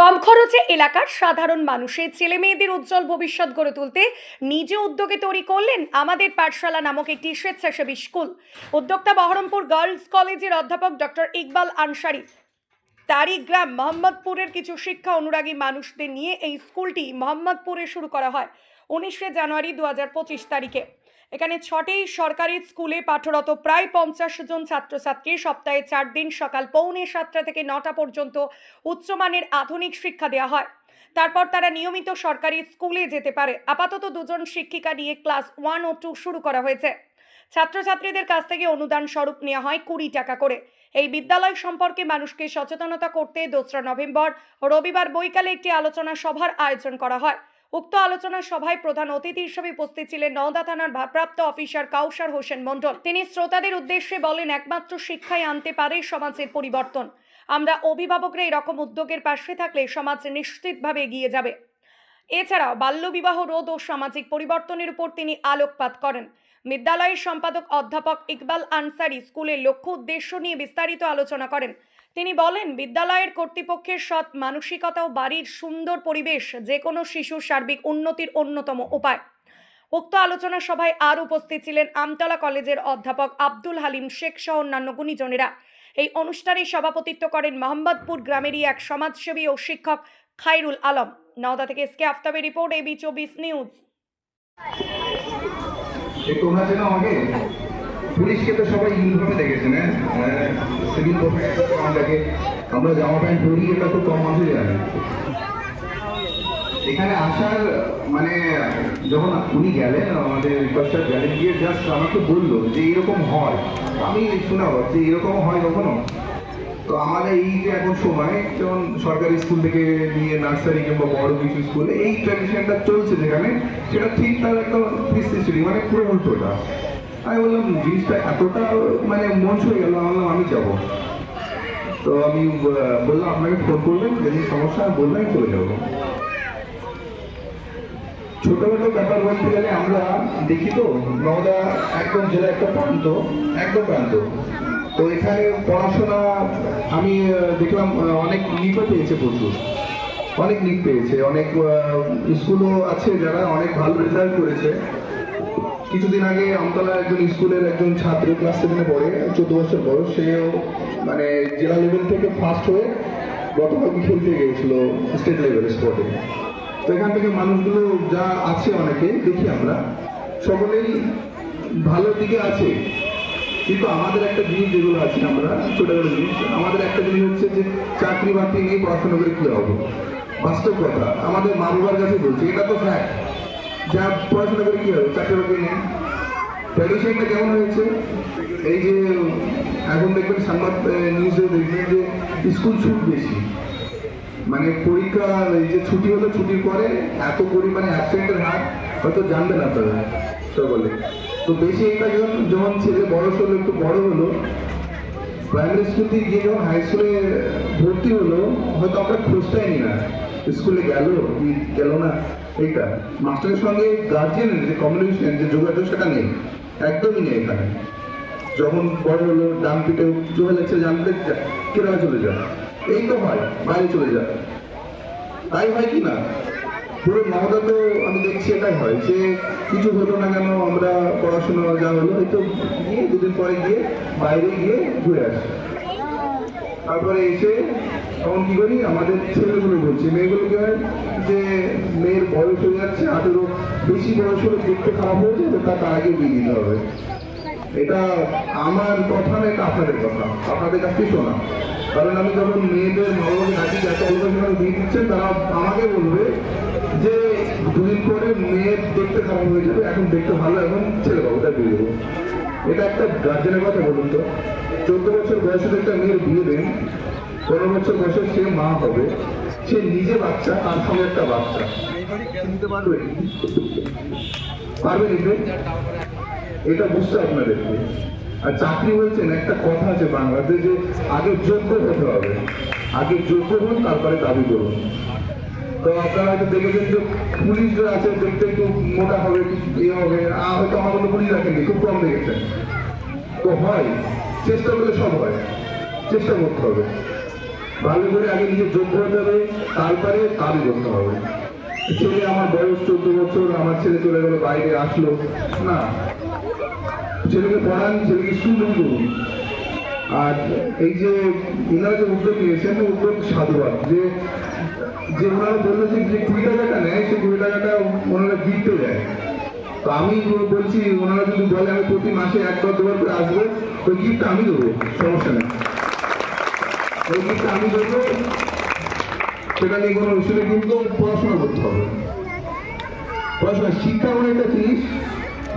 কম খরচে এলাকার সাধারণ মানুষের ছেলে মেয়েদের উজ্জ্বল ভবিষ্যৎ গড়ে তুলতে নিজে উদ্যোগে তৈরি করলেন আমাদের পাঠশালা নামক একটি স্বেচ্ছাসেবী স্কুল। উদ্যোক্তা বহরমপুর গার্লস কলেজের অধ্যাপক ডক্টর ইকবাল আনসারি। তারই গ্রাম মোহাম্মদপুরের কিছু শিক্ষা অনুরাগী মানুষদের নিয়ে এই স্কুলটি মোহাম্মদপুরে শুরু করা হয়। উনিশে জানুয়ারি দু তারিখে। এখানে ছটি সরকারি স্কুলে পাঠরত প্রায় পঞ্চাশ জন ছাত্রছাত্রী। সপ্তাহে চার দিন সকাল পৌনে সাতটা থেকে নটা পর্যন্ত উচ্চমানের আধুনিক শিক্ষা দেওয়া হয়। তারপর তারা নিয়মিত সরকারি স্কুলে যেতে পারে। আপাতত দুজন শিক্ষিকা নিয়ে ক্লাস ওয়ান ও টু শুরু করা হয়েছে। ছাত্রছাত্রীদের কাছ থেকে অনুদান স্বরূপ নেওয়া হয় কুড়ি টাকা করে। এই বিদ্যালয় সম্পর্কে মানুষকে সচেতনতা করতে দোসরা নভেম্বর রবিবার বৈকালে একটি আলোচনা সভার আয়োজন করা হয়। উক্ত আলোচনা সভায় প্রধান অতিথি হিসেবে উপস্থিত ছিলেন নওদা থানার ভারপ্রাপ্ত অফিসার কাউসার হোসেন মণ্ডল। তিনি শ্রোতাদের উদ্দেশ্যে বলেন, একমাত্র শিক্ষাই আনতে পারে সমাজের পরিবর্তন। আমরা অভিভাবকরা এরকম উদ্যোগের পাশে থাকলে সমাজ নিশ্চিতভাবে এগিয়ে যাবে। এছাড়াও বাল্যবিবাহ রোধ ও সামাজিক পরিবর্তনের উপর তিনি আলোকপাত করেন। বিদ্যালয়ের সম্পাদক অধ্যাপক ইকবাল আনসারি স্কুলের লক্ষ্য উদ্দেশ্য নিয়ে বিস্তারিত আলোচনা করেন। তিনি বলেন, বিদ্যালয়ের কর্তৃপক্ষের সৎ মানসিকতা ও বাড়ির সুন্দর পরিবেশ যে কোনো শিশুর সার্বিক উন্নতির অন্যতম উপায়। উক্ত আলোচনা সভায় আর উপস্থিত ছিলেন আমতলা কলেজের অধ্যাপক আব্দুল হালিম শেখ সহ অন্যান্য গুণীজনেরা। এই অনুষ্ঠানে সভাপতিত্ব করেন মোহাম্মদপুর গ্রামেরই এক সমাজসেবী ও শিক্ষক খাইরুল আলম। নওদা থেকে এসকে আফতাবের রিপোর্ট এবি চব্বিশ নিউজ। পুলিশকে তো সবাই ইউনিফর্মে দেখেছেন হ্যাঁ সিভিল আমাদেরকে, আমরা জামা প্যান্ট পরি, এটা তো কম মানুষই জানে। এখানে আসার মানে যখন উনি গেলেন, আমাদের রিকোয়েস্টার গেলেন, গিয়ে জাস্ট আমাকে বলল যে এরকম হয়। আমি শোনাবো যে এরকম হয় কখনো? তো আমাদের এই যে এখন সময় যেমন সরকারি স্কুল থেকে নিয়ে নার্সারি কিংবা বড় কিছু স্কুলে, এই ট্র্যাডিশনটা চলছে যেখানে, সেটা ঠিক তার একটা মানে পুরো উল্টোটা আমি বললাম, জিনিসটা এতটা মানে মন ছুঁয়ে গেল, আমি আমি যাব। তো আমি বললাম, আপনাকে ফোন করবেন যদি সমস্যা বলবেন চলে যাব। ছোটখাটো ব্যাপার বলতে গেলে আমরা দেখি তো, নওদা একদম জেলা একটা প্রান্ত, একদম প্রান্ত। তো এখানে পড়াশোনা আমি দেখলাম অনেক নিটও পেয়েছে প্রচুর। অনেক নিট পেয়েছে, অনেক স্কুলও আছে যারা, অনেক ভালো রেজাল্ট করেছে। কিছুদিন আগে আমতলা একজন স্কুলের একজন ছাত্র ক্লাস সেভেনে পড়ে, চোদ্দ বছর বয়স, সেও মানে জেলা লেভেল থেকে ফার্স্ট হয়ে গতকালকে খেলতে গিয়েছিল স্টেট লেভেল স্পোর্টে তো এখান থেকে মানুষগুলো যা আছে অনেকে, দেখি আমরা, সকলেই ভালো দিকে আছে। কিন্তু আমাদের একটা জিনিস যেগুলো আছে আমরা ছোটখাটো জিনিস, আমাদের একটা জিনিস হচ্ছে যে চাকরি বাকরি নিয়ে পড়াশোনা করে কি হবে? বাস্তব কথা, আমাদের মা বাবার কাছে বলছি, এটা তো ফ্যাক্ট যা পড়াশোনা করে কি হবে? চাকরি বাকরি নেই। ট্র্যাডিশনটা কেমন হয়েছে? এই যে, এখন দেখবেন সংবাদ নিউজে দেখবেন যে স্কুল ছুট বেশি। মানে পরীক্ষা, এই যে ছুটি হলো, ছুটির পরে এত পরিমাণে অ্যাক্সিডেন্টের হার, হয়তো জানবেন আপনারা, সকলে। তো বেশি এটা যখন যখন ছেলে বয়স হলো, একটু বড় হলো প্রাইমারি স্কুল থেকে গিয়ে যখন হাই স্কুলে ভর্তি হলো, হয়তো আমরা খোঁজটাই নি না। স্কুলে গেল কি, গেল না? এইটা মাস্টারের সঙ্গে গার্জিয়ানের যে কমিউনিকেশন যে যোগাযোগ, সেটা নেই। একদমই নেই এখানে। যখন বড় হলো, ডান পিঠে চলে যাচ্ছে জানতে কেরালা চলে যায় এই তো হয়, বাইরে চলে যায় তাই হয় কি না? পুরো নবদা তো আমি দেখছি, এটাই হয় যে কিছু হলো না কেন আমরা পড়াশোনা, যা হলো, হয়তো গিয়ে দুদিন পরে গিয়ে বাইরে গিয়ে ঘুরে আসি। তারপরে এসে তখন কি করি, আমাদের ছেলেগুলো বলছি মেয়েগুলো কি হয় যে মেয়ের বয়স হয়ে যাচ্ছে, আঠেরো, বেশি বয়স হলে দেখতে খারাপ হয়ে যাবে তার আগে বিয়ে দিতে হবে। এটা আমার কথা না এটা আপনাদের কথা, আপনাদের কাছ শোনা। কারণ আমি যখন মেয়েদের মা বাবাকে ডাকি যাতে অল্প সময় বিয়ে দিচ্ছেন, তারা আমাকে বলবে যে দুদিন পরে মেয়ের দেখতে খারাপ হয়ে যাবে, এখন দেখতে ভালো, এখন ছেলে বাবুটা বিয়ে দেবো। এটা একটা গার্জেনের কথা বলুন তো। চোদ্দ বছর বয়সে একটা মেয়ের বিয়ে দেন, পনেরো বছর বয়সে সে মা হবে। সে নিজে বাচ্চা, তার সঙ্গে একটা বাচ্চা। পারবে? পারবে নিতে? এটা বুঝতে আপনাদেরকে। আর চাকরি বলছেন একটা কথা আছে বাংলাতে যে আগে যোগ্য হতে হবে। আগে যোগ্য হন, তারপরে দাবি করুন। তো আপনারা হয়তো দেখেছেন যে পুলিশ যে আছে, দেখতে একটু মোটা হবে ইয়ে হবে। আর হয়তো আমার মতো পুলিশ রাখেননি খুব কম দেখেছেন। তো হয়, চেষ্টা করলে সব হয়, চেষ্টা করতে হবে। ভালো করে আগে নিজে যোগ্য হতে হবে, তারপরে কাজ করতে হবে। ছেলে আমার বয়স চোদ্দ বছর, আমার ছেলে চলে গেল, বাইরে আসলো। না, ছেলেকে পড়ান, ছেলেকে স্কুল করুন। আর এই যে ওনারা যে উদ্যোগ নিয়েছেন, উদ্যোগ সাধুবাদ, যে যে ওনারা বলল যে কুড়ি টাকাটা নেয়, সেই কুড়ি টাকাটা ওনারা গিফটে দেয়। তো আমি বলছি, ওনারা যদি বলে, আমি প্রতি মাসে একবার দুবার করে আসব, ওই গিফটটা আমি দেবো, সমস্যা নেই। ওই গিফটটা আমি দেবো, সেটা নিয়ে কোনো সেটা কিন্তু পড়াশোনা করতে হবে। পড়াশোনা, শিক্ষা এমন একটা জিনিস,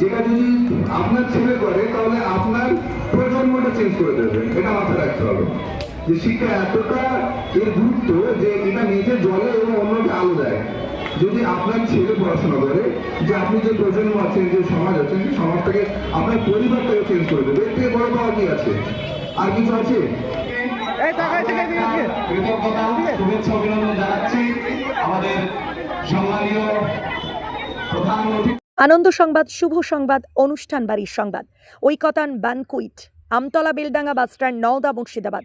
যেটা যদি আপনার ছেলে করে, তাহলে আপনার প্রজন্মটা চেঞ্জ করে দেবে। এটা মাথায় রাখতে হবে। যে শিক্ষা এতটা, এর গুরুত্ব যে এটা নিজে জলে এবং অন্যকে আলো দেয় যদি আপনার ছেলে পড়াশোনা করে যে আপনি যে প্রজন্ম আছেন যে সমাজ আছেন সেই সমাজটাকে আপনার পরিবারটাকে চেঞ্জ করে দেবে। এর থেকে বড় পাওয়া কি আছে? আর কিছু আছে? শুভেচ্ছা অভিনন্দন জানাচ্ছি আমাদের সম্মানীয় প্রধান আনন্দ সংবাদ শুভ সংবাদ অনুষ্ঠান বাড়ির সংবাদ। Oikatan banquet Amtala Beldanga bus stand Nawda Murshidabad.